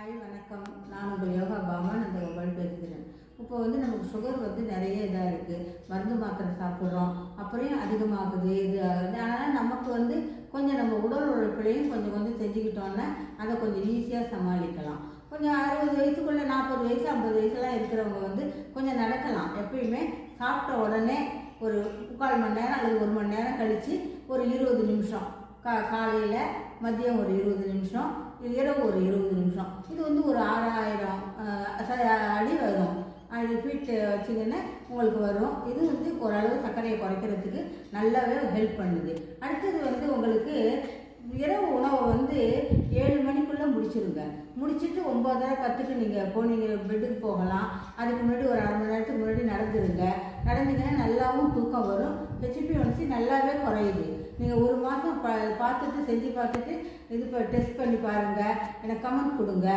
Hi வணக்கம். நான் உங்கள் யோகா பாமன் அந்த மொபைல் பேசுகிறேன். இப்போ வந்து நமக்கு சுகர் வந்து நிறைய இதாக இருக்குது மருந்து மாத்திரை சாப்பிட்றோம். அப்புறம் அதிகமாகுது? இது ஆகுது அதனால் நமக்கு வந்து கொஞ்சம் நம்ம உடல் உழைப்புலையும் கொஞ்சம் கொஞ்சம் செஞ்சுக்கிட்டோன்னா அதை கொஞ்சம் ஈஸியாக சமாளிக்கலாம். கொஞ்சம் அறுபது வயசுக்குள்ளே நாற்பது வயசு ஐம்பது வயசுலாம் இருக்கிறவங்க வந்து கொஞ்சம் நடக்கலாம். எப்பயுமே சாப்பிட்ட உடனே ஒரு முக்கால் மணி நேரம் அல்லது ஒரு மணி நேரம் கழித்து ஒரு இருபது நிமிஷம். கா காலையில் மதியம் ஒரு இருபது நிமிஷம். இரவு ஒரு இருபது நிமிஷம். இது வந்து ஒரு ஆறாயிரம் ச- அடி வரும். அது ஃபீட்டு வச்சிங்கன்னா உங்களுக்கு வரும். இது வந்து ஓரளவு சர்க்கரையை குறைக்கிறதுக்கு நல்லாவே ஹெல்ப் பண்ணுது. அடுத்தது வந்து உங்களுக்கு இரவு உணவை வந்து ஏழு மணிக்குள்ளே முடிச்சிருங்க. முடிச்சுட்டு ஒம்பதரை பத்துக்கு நீங்கள் போனீங்க பெட்டுக்கு போகலாம். அதுக்கு முன்னாடி ஒரு அரை மணி நேரத்துக்கு முன்னாடி நடந்துருங்க. நடந்தீங்கன்னா நல்லாவும் தூக்கம் வரும். ஹெச்பி ஒன்சி நல்லாவே குறையுது. நீங்கள் ஒரு மாதம் ப பார்த்துட்டு செஞ்சு பார்த்துட்டு இது இப்போ டெஸ்ட் பண்ணி பாருங்கள் எனக்கு கமெண்ட் கொடுங்க.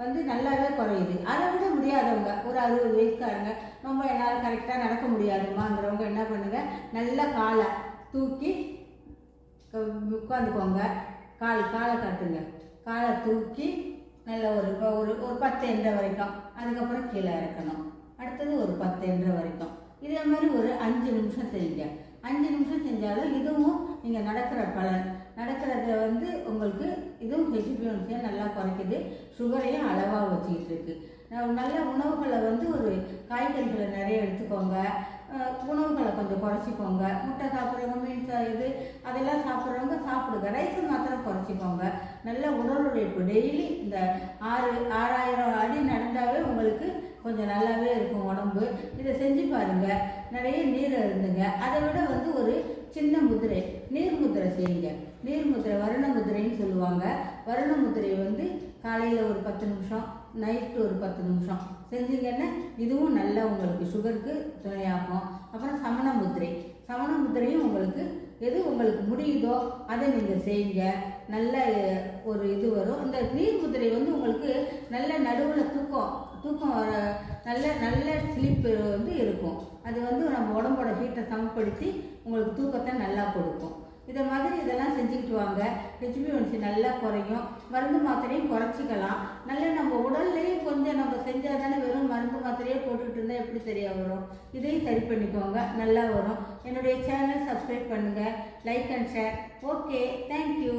வந்து நல்லாவே குறையுது. அதை விட முடியாதவங்க ஒரு அறுபது வயசுக்காரங்க ரொம்ப என்னால் கரெக்டாக நடக்க முடியாதுமாங்கிறவங்க என்ன பண்ணுங்கள் நல்ல காலை தூக்கி உட்காந்துக்கோங்க. கால் காலை காட்டுங்க. காலை தூக்கி நல்ல ஒரு ஒரு ஒரு பத்து என்ற வரைக்கும். அதுக்கப்புறம் கீழே இறக்கணும். அடுத்தது ஒரு பத்து என்ற வரைக்கும். இதே மாதிரி ஒரு அஞ்சு நிமிஷம் செய்யுங்க அஞ்சு நிமிஷம் செஞ்சாலும் இதுவும் நீங்கள் நடக்கிற பலன். நடக்கிறத வந்து உங்களுக்கு இதுவும் ஹெச்பிஎன்சியை நல்லா குறைக்குது. சுகரையும் அளவாக வச்சுக்கிட்டு இருக்குது நல்ல உணவுகளை வந்து ஒரு காய்கறிகளை நிறைய எடுத்துக்கோங்க. உணவுகளை கொஞ்சம் குறைச்சிக்கோங்க. முட்டை சாப்பிட்றவங்க மீன் இது அதெல்லாம் சாப்பிட்றவங்க சாப்பிடுங்க. ரைஸ் மாத்திரம் குறைச்சிக்கோங்க. நல்ல உடல் உழைப்பு டெய்லி இந்த ஆறு ஆறாயிரம் அடி நடந்தால் கொஞ்சம் நல்லாவே இருக்கும் உடம்பு. இதை செஞ்சு பாருங்க. நிறைய நீர் இருந்துங்க அதை விட வந்து ஒரு சின்ன முதிரை நீர் முதிரை செய்யுங்க. நீர் முதிரை வருண முதிரைன்னு சொல்லுவாங்க. வருண முதிரை வந்து காலையில் ஒரு பத்து நிமிஷம் நைட்டு ஒரு பத்து நிமிஷம். செஞ்சீங்கன்னா இதுவும் நல்லா உங்களுக்கு சுகருக்கு துணையாகும். அப்புறம் சமண முதிரை. சமண முதிரையும் உங்களுக்கு எது உங்களுக்கு முடியுதோ அதை நீங்கள் செய்யுங்க. நல்ல ஒரு இது வரும். இந்த நீர் முதிரை வந்து உங்களுக்கு நல்ல நடுவில் தூக்கம் தூக்கம் வர நல்ல நல்ல ஸ்லீப் வந்து இருக்கும். அது வந்து நம்ம உடம்போட ஹீட்டை சமப்படுத்தி உங்களுக்கு தூக்கத்தை நல்லா கொடுக்கும். இதை மாதிரி இதெல்லாம் செஞ்சுக்கிட்டு வாங்க. ஹெச்பிஒன்சி நல்லா குறையும். மருந்து மாத்திரையும் குறைச்சிக்கலாம். நல்லா நம்ம உடல்லையும் கொஞ்சம் நம்ம செஞ்சால் தானே வெறும் மருந்து மாத்திரையே போட்டுக்கிட்டு இருந்தால் எப்படி சரியா வரும்? இதையும் சரி பண்ணிக்கோங்க. நல்லா வரும். என்னுடைய சேனல் சப்ஸ்கிரைப் பண்ணுங்கள் like and share okay thank you